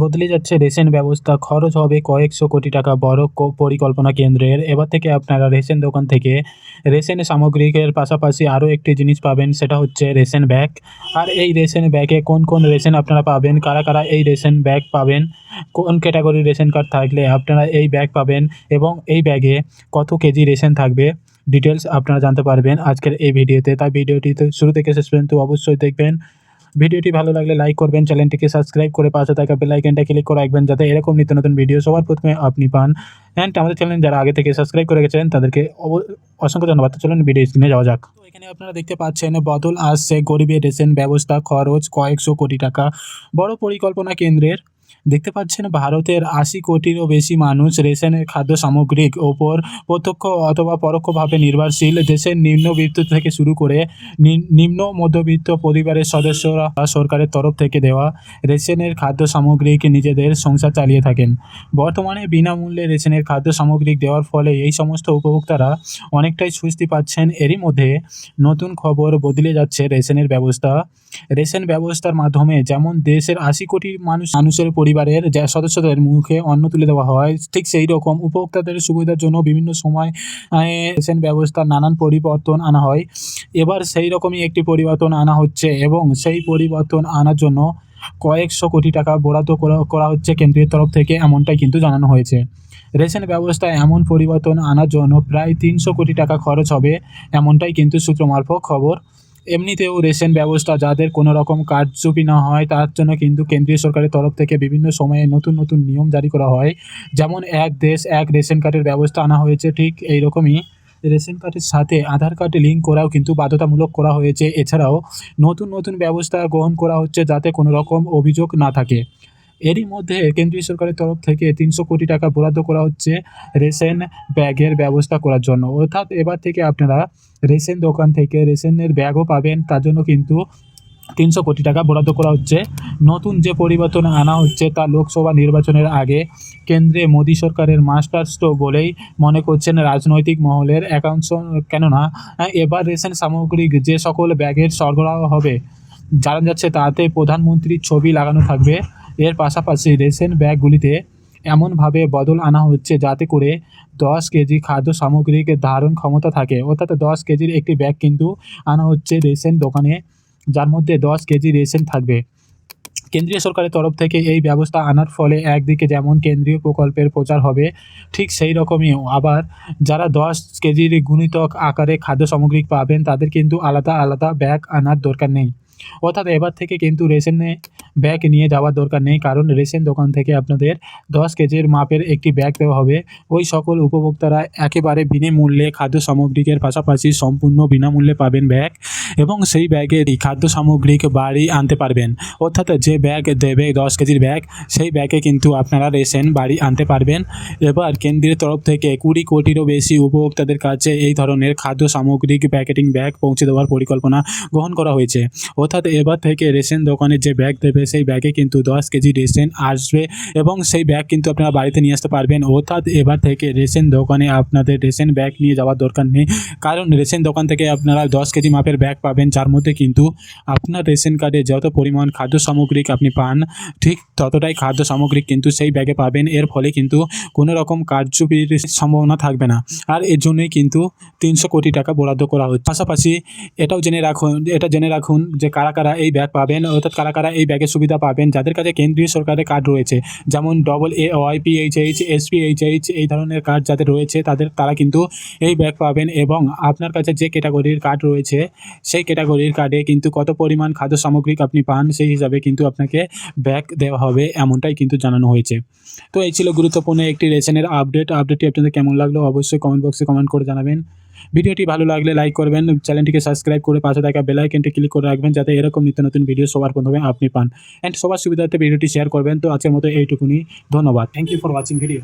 বদলে যাচ্ছে রেশন ব্যবস্থা, খরচ হবে কয়েকশো কোটি টাকা বড় পরিকল্পনা কেন্দ্রের। এবার থেকে আপনারা রেশন দোকান থেকে রেশন সামগ্রিকের পাশাপাশি আরও একটি জিনিস পাবেন, সেটা হচ্ছে রেশন ব্যাগ। আর এই রেশন ব্যাগে কোন কোন রেশন আপনারা পাবেন, কারা কারা এই রেশন ব্যাগ পাবেন, কোন ক্যাটাগরির রেশন কার্ড থাকলে আপনারা এই ব্যাগ পাবেন, এবং এই ব্যাগে কত কেজি রেশন থাকবে ডিটেলস আপনারা জানতে পারবেন আজকের এই ভিডিওতে। তাই ভিডিওটি তো শুরু থেকে শেষ পর্যন্ত অবশ্যই দেখবেন। ভিডিওটি ভালো লাগলে লাইক করবেন, চ্যানেলটিকে সাবস্ক্রাইব করে পাশে থাকা বেল আইকনটা ক্লিক করে রাখবেন যাতে এরকম নিত্য নতুন ভিডিও সবার প্রথমে আপনি পান। অ্যান্ড আমাদের চ্যানেল যারা আগে থেকে সাবস্ক্রাইব করে গেছেন তাদেরকে অসংখ্য ধন্যবাদ। চলুন ভিডিও স্ক্রিনে যাওয়া যাক। এখানে আপনারা দেখতে পাচ্ছেন, বদল আসছে গরিবের রেশন ব্যবস্থা খরচ কয়েকশো কোটি টাকা। বড় পরিকল্পনা কেন্দ্রের দেখতে পাচ্ছেন, ভারতের আশি কোটিরও বেশি মানুষ রেশনের খাদ্য সামগ্রিক ওপর প্রত্যক্ষ অথবা পরোক্ষভাবে নির্ভরশীল। দেশের নিম্নবিত্ত থেকে শুরু করে নিম্ন মধ্যবিত্ত পরিবারের সদস্যরা সরকারের তরফ থেকে দেওয়া রেশনের খাদ্য সামগ্রিক নিজেদের সংসার চালিয়ে থাকেন। বর্তমানে বিনামূল্যে রেশনের খাদ্য সামগ্রিক দেওয়ার ফলে এই সমস্ত উপভোক্তারা অনেকটাই স্বস্তি পাচ্ছেন। এরই মধ্যে নতুন খবর বদলে যাচ্ছে রেশনের ব্যবস্থা। রেশন ব্যবস্থার মাধ্যমে যেমন দেশের আশি কোটি মানুষ মানুষের পরিবারের সদস্যদের মুখে অন্ন তুলে দেওয়া হয়, ঠিক সেই রকম উপভোক্তাদের সুবিধার জন্য বিভিন্ন সময় রেশন ব্যবস্থার নানান পরিবর্তন আনা হয়। এবার সেই রকমই একটি পরিবর্তন আনা হচ্ছে এবং সেই পরিবর্তন আনার জন্য কয়েকশো কোটি টাকা বরাদ্দ করা হচ্ছে কেন্দ্রের তরফ থেকে, এমনটাই কিন্তু জানানো হয়েছে। রেশন ব্যবস্থায় এমন পরিবর্তন আনার জন্য প্রায় তিনশো কোটি টাকা খরচ হবে, এমনটাই কিন্তু সূত্র মারফত খবর। এমনিতেও রেশন ব্যবস্থা, যাদের কোনো রকম কারচুপি না হয়, তার জন্য কিন্তু কেন্দ্রীয় সরকারের তরফ থেকে বিভিন্ন সময়ে নতুন নতুন নিয়ম জারি করা হয়। যেমন এক দেশ এক রেশন কার্ডের ব্যবস্থা আনা হয়েছে, ঠিক এই রকমই রেশন কার্ডের সাথে আধার কার্ডে লিঙ্ক করাও কিন্তু বাধ্যতামূলক করা হয়েছে। এছাড়াও নতুন নতুন ব্যবস্থা গ্রহণ করা হচ্ছে যাতে কোনো রকম অভিযোগ না থাকে। এরই মধ্যে কেন্দ্রীয় সরকারের তরফ থেকে তিনশো কোটি টাকা বরাদ্দ করা হচ্ছে রেশন ব্যাগের ব্যবস্থা করার জন্য। অর্থাৎ এবার থেকে আপনারা রেশন দোকান থেকে রেশনের ব্যাগও পাবেন। তার জন্য কিন্তু তিনশো কোটি টাকা বরাদ্দ করা হচ্ছে। নতুন যে পরিবর্তন আনা হচ্ছে তা লোকসভা নির্বাচনের আগে কেন্দ্রে মোদী সরকারের মাস্টার স্ট্রোক বলেই মনে করছেন রাজনৈতিক মহলের একাংশ। কেননা, এবার রেশন সামগ্রিক যে সকল ব্যাগের সরবরাহ হবে, জানা যাচ্ছে তাতে প্রধানমন্ত্রীর ছবি লাগানো থাকবে। এর পাশাপাশি রেশন ব্যাগগুলিতে এমনভাবে বদল আনা হচ্ছে যাতে করে দশ কেজি খাদ্য সামগ্রীকে ধারণ ক্ষমতা থাকে। অর্থাৎ দশ কেজির একটি ব্যাগ কিন্তু আনা হচ্ছে রেশন দোকানে, যার মধ্যে দশ কেজি রেশন থাকবে। কেন্দ্রীয় সরকারের তরফ থেকে এই ব্যবস্থা আনার ফলে একদিকে যেমন কেন্দ্রীয় প্রকল্পের প্রচার হবে, ঠিক সেই রকমই আবার যারা দশ কেজির গুণিতক আকারে খাদ্য সামগ্রী পাবেন তাদের কিন্তু আলাদা আলাদা ব্যাগ আনার দরকার নেই। অর্থাৎ এবার থেকে কিন্তু রেশনে ব্যাগ নিয়ে যাওয়ার দরকার নেই, কারণ রেশন দোকান থেকে আপনাদের দশ কেজির মাপের একটি ব্যাগ দেওয়া হবে। ওই সকল উপভোক্তারা একেবারে বিনামূল্যে খাদ্য সামগ্রিকের পাশাপাশি সম্পূর্ণ বিনামূল্যে পাবেন ব্যাগ এবং সেই ব্যাগে খাদ্য সামগ্রিক বাড়ি আনতে পারবেন। অর্থাৎ যে ব্যাগ দেবে দশ কেজির ব্যাগ, সেই ব্যাগে কিন্তু আপনারা রেশন বাড়ি আনতে পারবেন। এবার কেন্দ্রের তরফ থেকে কুড়ি কোটিরও বেশি উপভোক্তাদের কাছে এই ধরনের খাদ্য সামগ্রিক প্যাকেটিং ব্যাগ পৌঁছে দেওয়ার পরিকল্পনা গ্রহণ করা হয়েছে। অর্থাৎ এবার থেকে রেশন দোকানে যে ব্যাগ দেবে, সেই ব্যাগে কিন্তু দশ কেজি রেশন আসবে এবং সেই ব্যাগ কিন্তু আপনারা বাড়িতে নিয়ে আসতে পারবেন। অর্থাৎ এবার থেকে রেশন দোকানে আপনাদের রেশন ব্যাগ নিয়ে যাওয়ার দরকার নেই। কারণ রেশন দোকান থেকে আপনারা দশ কেজি মাপের ব্যাগ পাবেন, যার মধ্যে কিন্তু আপনার রেশন কার্ডে যত পরিমাণ খাদ্য সামগ্রিক আপনি পান, ঠিক ততটাই খাদ্য সামগ্রিক কিন্তু সেই ব্যাগে পাবেন। এর ফলে কিন্তু কোনো রকম কারচুপির সম্ভাবনা থাকবে না। আর এর জন্যই কিন্তু তিনশো কোটি টাকা বরাদ্দ করা হচ্ছে। পাশাপাশি এটাও জেনে রাখুন, এটা জেনে রাখুন যে কারা কারা এই ব্যাগ পাবেন? অর্থাৎ কারা কারা এই ব্যাগের সুবিধা পাবেন? যাদের কাছে কেন্দ্রীয় সরকারের কার্ড রয়েছে, যেমন double A Y P H H S P H H এই ধরনের কার্ড যাদের রয়েছে, তাদের, তারা কিন্তু এই ব্যাগ পাবেন এবং আপনার কাছে যে ক্যাটাগরির কার্ড রয়েছে, সেই ক্যাটাগরির কার্ডে কিন্তু কত পরিমাণ খাদ্য সামগ্রিক আপনি পান, সেই হিসাবে কিন্তু আপনাকে ব্যাগ দেওয়া হবে, এমনটাই কিন্তু জানানো হয়েছে। তো এই ছিল গুরুত্বপূর্ণ একটি রেশনের আপডেট আপডেটটি আপনাদের কেমন লাগল অবশ্যই কমেন্ট বক্সে কমেন্ট করে জানাবেন। ভিডিওটি ভালো লাগলে লাইক করবেন চ্যানেলটিকে সাবস্ক্রাইব করে পাশে থাকা বেল আইকনটি ক্লিক করে রাখবেন যাতে এরকম নিত্য নতুন ভিডিও সবার প্রথমে আপনি পান। অ্যান্ড সবার সুবিধার্থে ভিডিওটি শেয়ার করবেন। তো আজকের মতো এইটুকুনি। ধন্যবাদ। Thank you for watching video